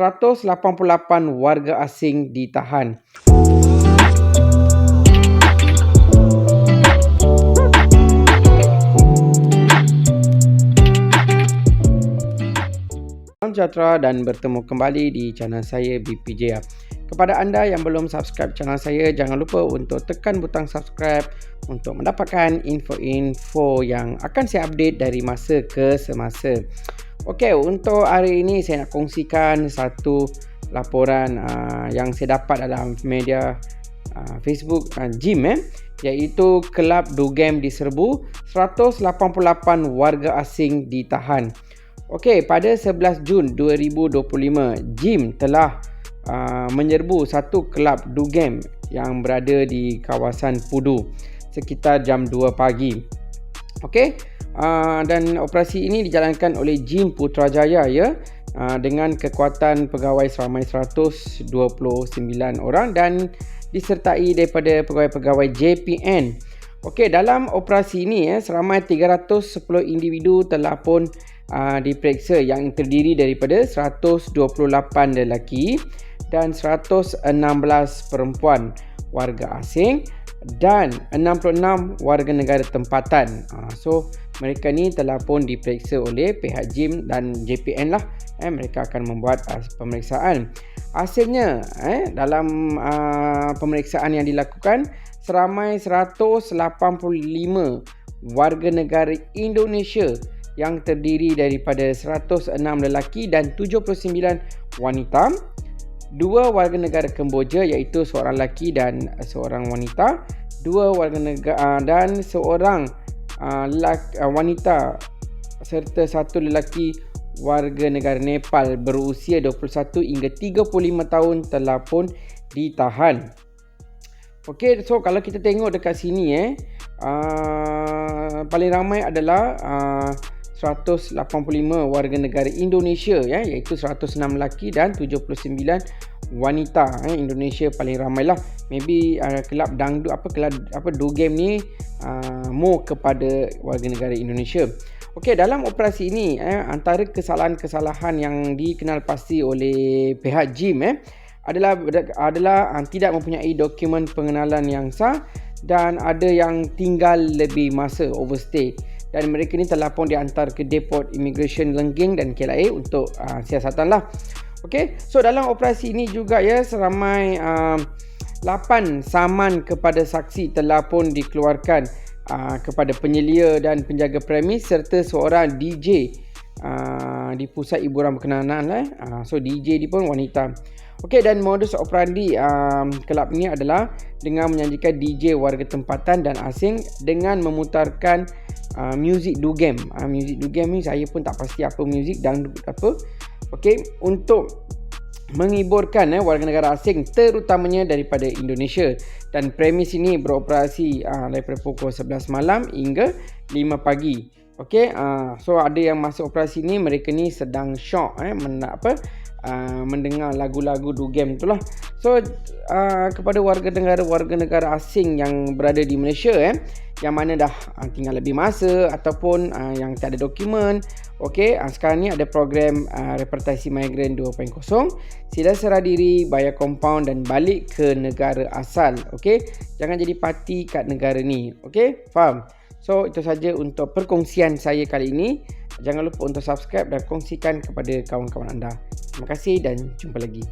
188 warga asing ditahan. Salam sejahtera dan bertemu kembali di channel saya BPJ. Kepada anda yang belum subscribe channel saya, jangan lupa untuk tekan butang subscribe untuk mendapatkan info-info yang akan saya update dari masa ke semasa. Okey, untuk hari ini saya nak kongsikan satu laporan uh, yang saya dapat dalam media uh, Facebook uh, Gym eh iaitu kelab Dugem diserbu 188 warga asing ditahan. Okey, pada 11 Jun 2025, Jim telah uh, menyerbu satu kelab Dugem yang berada di kawasan Pudu sekitar jam 2 pagi. Okey, uh, dan operasi ini dijalankan oleh Jim Putrajaya ya uh, dengan kekuatan pegawai seramai 129 orang dan disertai daripada pegawai-pegawai JPN. Okey, dalam operasi ini ya seramai 310 individu telah pun uh, diperiksa yang terdiri daripada 128 lelaki dan 116 perempuan warga asing dan 66 warga negara tempatan. Uh, so mereka ni telah pun diperiksa oleh pihak JIM dan JPN lah. Eh, mereka akan membuat uh, pemeriksaan. Hasilnya eh, dalam uh, pemeriksaan yang dilakukan seramai 185 warga negara Indonesia yang terdiri daripada 106 lelaki dan 79 wanita. Dua warga negara Kemboja iaitu seorang lelaki dan seorang wanita. Dua warga negara ah, dan seorang uh, lelaki, uh, wanita serta satu lelaki warga negara Nepal berusia 21 hingga 35 tahun telah pun ditahan. Okey, so kalau kita tengok dekat sini eh, uh, paling ramai adalah uh, 185 warga negara Indonesia ya iaitu 106 lelaki dan 79 wanita eh Indonesia paling ramai lah. Maybe uh, kelab dangdut apa kelab apa do game ni uh, more kepada warga negara Indonesia. Okey dalam operasi ini eh antara kesalahan-kesalahan yang dikenal pasti oleh pihak gym eh adalah adalah uh, tidak mempunyai dokumen pengenalan yang sah dan ada yang tinggal lebih masa overstay dan mereka ni telah pun diantar ke depot immigration Lengging dan KLIA untuk uh, siasatan lah. Okay, so dalam operasi ini juga ya seramai uh, 8 saman kepada saksi telah pun dikeluarkan uh, kepada penyelia dan penjaga premis serta seorang DJ uh, di pusat hiburan berkenanan lah. Uh, so DJ ni pun wanita. Okey dan modus operandi um, kelab ini adalah dengan menyanyikan DJ warga tempatan dan asing dengan memutarkan uh, music do game. Uh, music do game ni saya pun tak pasti apa music dan apa. Okey untuk menghiburkan eh, warga negara asing terutamanya daripada Indonesia dan premis ini beroperasi uh, daripada pukul 11 malam hingga 5 pagi. Okey, uh, so ada yang masuk operasi ni mereka ni sedang shock eh men, apa uh, mendengar lagu-lagu do game tu lah. So uh, kepada warga negara warga negara asing yang berada di Malaysia eh yang mana dah uh, tinggal lebih masa ataupun uh, yang tak ada dokumen. Okey, uh, sekarang ni ada program uh, repatriasi migran 2.0. Sila serah diri, bayar compound dan balik ke negara asal. Okey, jangan jadi parti kat negara ni. Okey, faham? So itu saja untuk perkongsian saya kali ini. Jangan lupa untuk subscribe dan kongsikan kepada kawan-kawan anda. Terima kasih dan jumpa lagi.